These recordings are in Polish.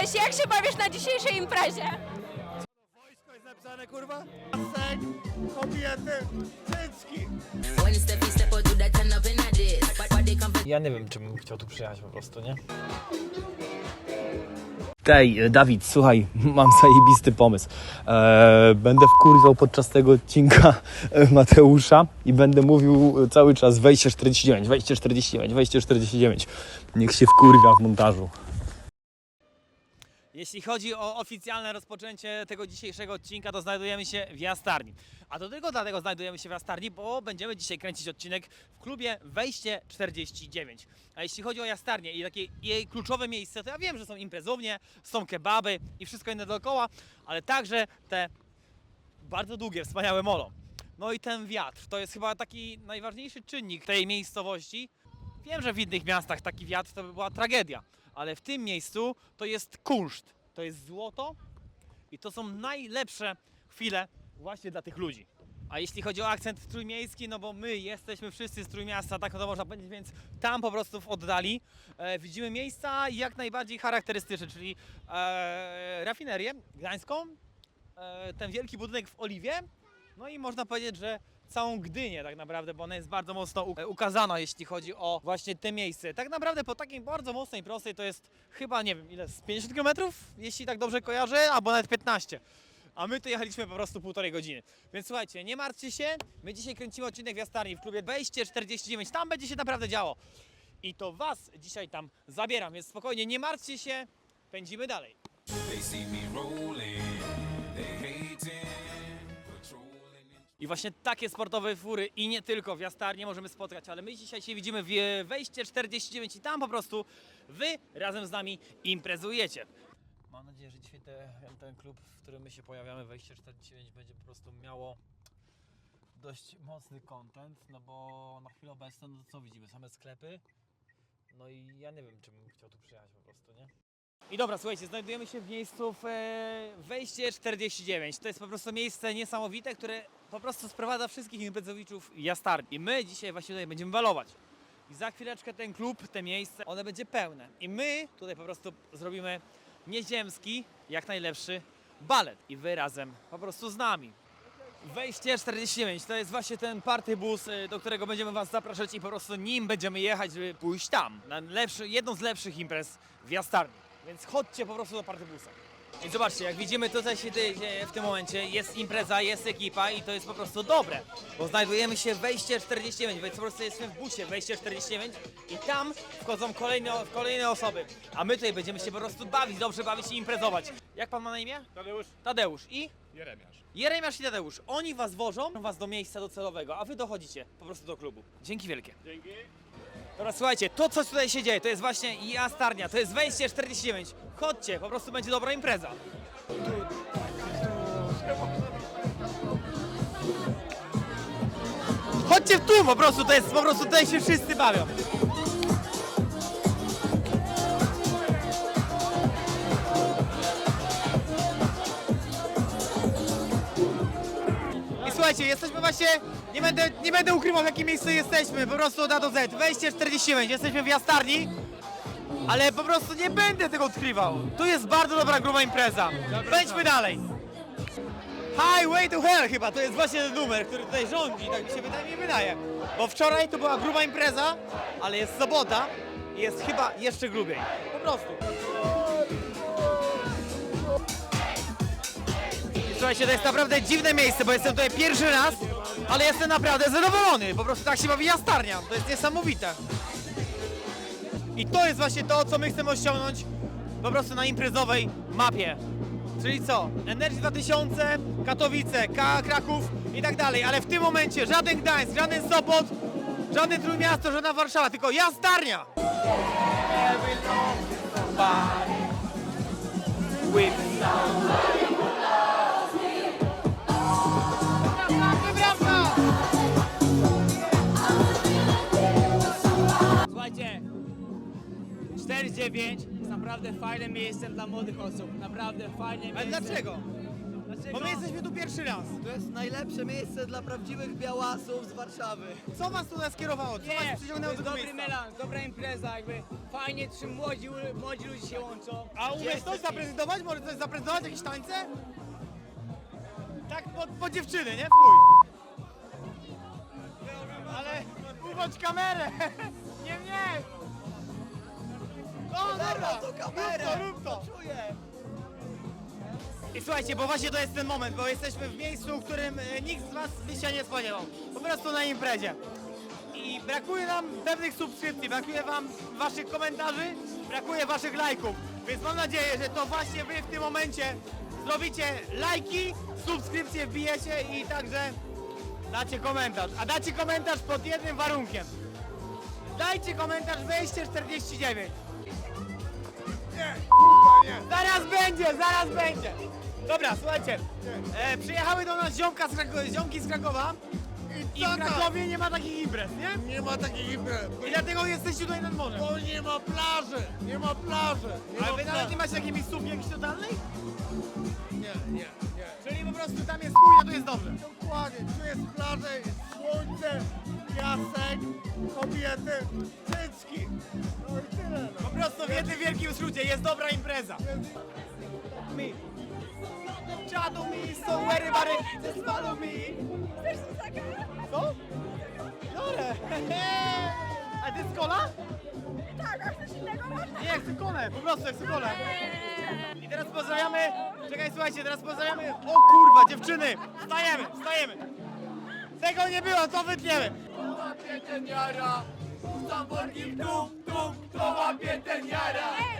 Cześć, jak się bawisz na dzisiejszej imprezie? Wojsko jest napisane, kurwa? Sek, kobiety, cycki. Ja nie wiem, czym bym chciał tu przyjechać po prostu, nie? Tej, e, Dawid, słuchaj, mam zajebisty pomysł. E, będę wkurwiał podczas tego odcinka e, Mateusza i będę mówił e, cały czas wejście 49, wejście 49, wejście 49. Niech się wkurwia w montażu. Jeśli chodzi o oficjalne rozpoczęcie tego dzisiejszego odcinka, to znajdujemy się w Jastarni. A to tylko dlatego znajdujemy się w Jastarni, bo będziemy dzisiaj kręcić odcinek w klubie Wejście 49. A jeśli chodzi o Jastarnię i takie jej kluczowe miejsce, to ja wiem, że są imprezownie, są kebaby i wszystko inne dookoła, ale także te bardzo długie, wspaniałe molo. No i ten wiatr, to jest chyba taki najważniejszy czynnik tej miejscowości. Wiem, że w innych miastach taki wiatr to by była tragedia, ale w tym miejscu to jest kunszt, to jest złoto i to są najlepsze chwile właśnie dla tych ludzi. A jeśli chodzi o akcent trójmiejski, no bo my jesteśmy wszyscy z Trójmiasta, tak to można powiedzieć, więc tam po prostu w oddali e, widzimy miejsca jak najbardziej charakterystyczne, czyli e, rafinerię gdańską, e, ten wielki budynek w Oliwie, no i można powiedzieć, że całą Gdynię tak naprawdę, bo ona jest bardzo mocno ukazana, jeśli chodzi o właśnie te miejsce. Tak naprawdę po takiej bardzo mocnej prostej to jest chyba, nie wiem ile, z 50 km, jeśli tak dobrze kojarzę, albo nawet 15. A my tu jechaliśmy po prostu półtorej godziny. Więc słuchajcie, nie martwcie się, my dzisiaj kręcimy odcinek w Jastarni w klubie Wejście 49, tam będzie się naprawdę działo. I to Was dzisiaj tam zabieram, więc spokojnie, nie martwcie się, pędzimy dalej. I właśnie takie sportowe fury i nie tylko w Jastarnie możemy spotkać, ale my dzisiaj się widzimy w wejście 49 i tam po prostu wy razem z nami imprezujecie. Mam nadzieję, że dzisiaj te, ten klub, w którym my się pojawiamy, wejście 49 będzie po prostu miało dość mocny content, no bo na chwilę obecną, no co widzimy, same sklepy, no i ja nie wiem, czym bym chciał tu przyjechać po prostu, nie? I dobra, słuchajcie, znajdujemy się w miejscu w e, wejście 49. To jest po prostu miejsce niesamowite, które po prostu sprowadza wszystkich imprezowiczów jastarni. I my dzisiaj właśnie tutaj będziemy balować. I za chwileczkę ten klub, te miejsce, one będzie pełne. I my tutaj po prostu zrobimy nieziemski, jak najlepszy balet. I wy razem po prostu z nami. Wejście 49 to jest właśnie ten party bus, y, do którego będziemy Was zapraszać i po prostu nim będziemy jechać, żeby pójść tam. Na lepszy, jedną z lepszych imprez w Jastarni. Więc chodźcie po prostu do party busa. I zobaczcie, jak widzimy tutaj się dzieje w tym momencie, jest impreza, jest ekipa i to jest po prostu dobre, bo znajdujemy się w wejście 49, więc po prostu jesteśmy w busie wejście 49 i tam wchodzą kolejne, kolejne osoby, a my tutaj będziemy się po prostu bawić, dobrze bawić i imprezować. Jak pan ma na imię? Tadeusz, Tadeusz i? Jeremiasz. Jeremiasz i Tadeusz, oni was wożą, was do miejsca docelowego, a wy dochodzicie po prostu do klubu. Dzięki wielkie. Dzięki. Dobra, słuchajcie, to co tutaj się dzieje, to jest właśnie Jastarnia, to jest wejście 49. Chodźcie, po prostu będzie dobra impreza. Chodźcie tu po prostu, to jest po prostu tutaj się wszyscy bawią. I słuchajcie, jesteśmy właśnie, nie będę, nie będę ukrywał w jakim miejscu jesteśmy, po prostu od A do Z, wejście 49, jesteśmy w Jastarni, ale po prostu nie będę tego odkrywał. Tu jest bardzo dobra, gruba impreza. Wejdźmy dalej. Highway to Hell chyba, to jest właśnie ten numer, który tutaj rządzi, tak mi się wydaje, mi wydaje. Bo wczoraj to była gruba impreza, ale jest sobota i jest chyba jeszcze grubiej. Po prostu. Słuchajcie, to jest naprawdę dziwne miejsce, bo jestem tutaj pierwszy raz, ale jestem naprawdę zadowolony. Po prostu tak się bawi jastarnia. To jest niesamowite. I to jest właśnie to, co my chcemy osiągnąć po prostu na imprezowej mapie. Czyli co? Energy 2000, Katowice, K Kraków i tak dalej, ale w tym momencie żaden Gdańsk, żaden Sopot, żadne Trójmiasto, żadna Warszawa, tylko jastarnia! Słuchajcie, 4-9 jest naprawdę fajnym miejscem dla młodych osób. Naprawdę fajne Ale miejsce. dlaczego? Bo my jesteśmy tu pierwszy raz. To jest najlepsze miejsce dla prawdziwych białasów z Warszawy. Co was tu skierowało? Co was przyciągnęło do tego dobry miejsca? melanż, dobra impreza, jakby fajnie, czy młodzi, młodzi ludzie się łączą. A umiesz coś zaprezentować? Może coś zaprezentować? Jakieś tańce? Tak po, po dziewczyny, nie? Chuj. Ale uwodź kamerę! Nie, nie! O, dobra! to kamerę! Rób to, rób to! Czuję! I słuchajcie, bo właśnie to jest ten moment, bo jesteśmy w miejscu, w którym e, nikt z was by się nie spodziewał. Po prostu na imprezie. I brakuje nam pewnych subskrypcji, brakuje wam waszych komentarzy, brakuje waszych lajków. Więc mam nadzieję, że to właśnie wy w tym momencie zrobicie lajki, subskrypcje wbijecie i także dacie komentarz. A dacie komentarz pod jednym warunkiem. Dajcie komentarz wejście 49. Nie, kurwa nie. Zaraz będzie, zaraz będzie. Dobra, słuchajcie. E, przyjechały do nas ziomka z ziomki z Krakowa i w co tam? Krakowie nie ma takich imprez, nie? Nie ma takich imprez. I dlatego jesteście tutaj nad morzem. Bo nie ma plaży. Nie ma plaży. Nie Ale ma wy nawet plaży. nie macie takiej miejscówki jakiejś totalnej? Nie, nie, nie. Czyli po prostu tam jest chuj, a tu jest dobrze. Dokładnie, tu jest plaża, jest słońce, piasek, kobiety, skrócie jest dobra impreza. Mi. Czadu mi, so everybody, just follow me. Chcesz zagrać? Co? A ty jest kola? Tak, a coś innego można? Nie, chcę kolę, po prostu chcę kolę. I teraz pozdrawiamy, czekaj, słuchajcie, teraz pozdrawiamy, o kurwa, dziewczyny, wstajemy, wstajemy. Tego nie było, to wytniemy. To łapie ten jara! Zamborki w dół, dół! To łapie ten jara!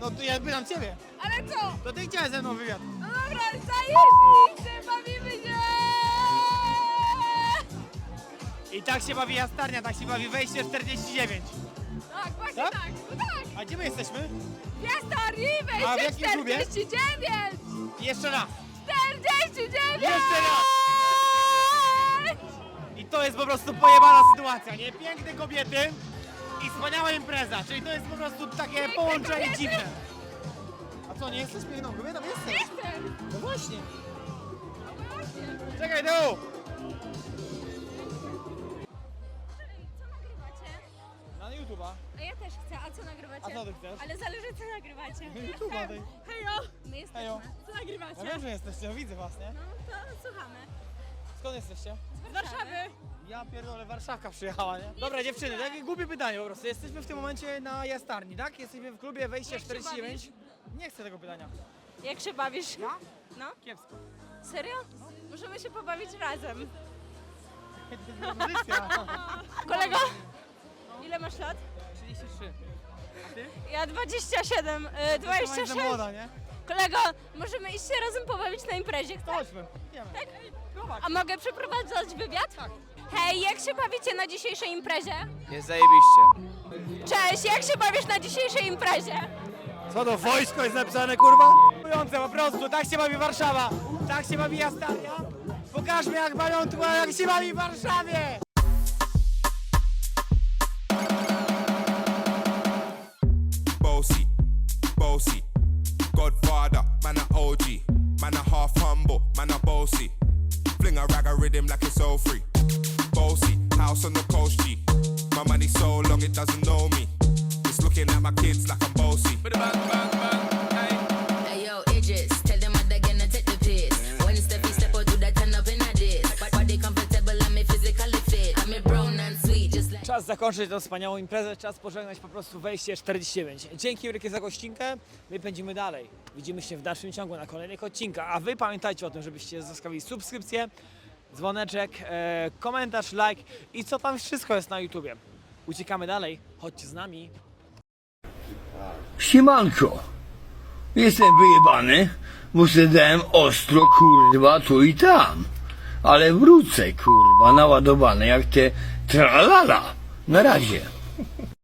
No to ja pytam ciebie. Ale co? To ty chciałeś ze mną wywiad. No dobra, zajebiście, bawimy I tak się bawi jastarnia, tak się bawi wejście 49. Tak, właśnie Tak? tak, no tak. A gdzie my jesteśmy? Piastarni, A w jakim klubie? 49! Jeszcze raz. 49! Jeszcze raz. I to jest po prostu pojebana sytuacja, nie? Piękne kobiety i wspaniała impreza, czyli to jest po prostu takie połączenie kobiety. dziwne. A co, nie jesteś piękną kobietą? Jesteś. Jestem! No właśnie. No właśnie. Czekaj, tu. YouTube'a. A ja też chcę, a co nagrywacie? A co ty chcesz? Ale zależy co nagrywacie. YouTube'a tej. Hejo! My jesteśmy. Hejo. Co nagrywacie? Ja wiem, że jesteście, ja widzę was, nie? No to słuchamy. Skąd jesteście? Z Warszawy. Ja pierdolę, Warszawka przyjechała, nie? Dobra dziewczyny, takie głupie pytanie po prostu. Jesteśmy w tym momencie na jastarni, tak? Jesteśmy w klubie Jak się 49. Nie chcę tego pytania. Jak się bawisz? Ja? No? Kiepsko. Serio? Możemy się pobawić razem. Propozycja. Kolego? Ile masz lat? 33. Ja 27, y, To jest 26. za młoda, nie? Kolego, możemy iść się razem pobawić na imprezie, To chcesz? chodźmy. Idziemy. Tak? Prowadź. A mogę przeprowadzać wywiad? Tak. Hej, jak się bawicie na dzisiejszej imprezie? Jest zajebiście. Cześć, jak się bawisz na dzisiejszej imprezie? Co to wojsko jest napisane, kurwa? Mówiące po prostu, tak się bawi Warszawa, tak się bawi Jastarnia. Pokażmy jak bawią tu, a jak się bawi w Warszawie. Bossy. Godfather, man a OG. Man a half humble, man a bossy. Fling a rag a rhythm like it's all free. Bossy, house on the coast G. My money so long it doesn't know me. It's looking at my kids like I'm bossy. Bang, bang, bang, czas zakończyć tę wspaniałą imprezę, czas pożegnać po prostu wejście 49. Dzięki wielkie za gościnkę, my pędzimy dalej. Widzimy się w dalszym ciągu na kolejnych odcinkach, a wy pamiętajcie o tym, żebyście zostawili subskrypcję, dzwoneczek, e, komentarz, like i co tam wszystko jest na YouTubie. Uciekamy dalej, chodźcie z nami. Siemanko. Jestem wyjebany, bo se ostro kurwa tu i tam. Ale wrócę kurwa naładowany jak te tralala. Na razie.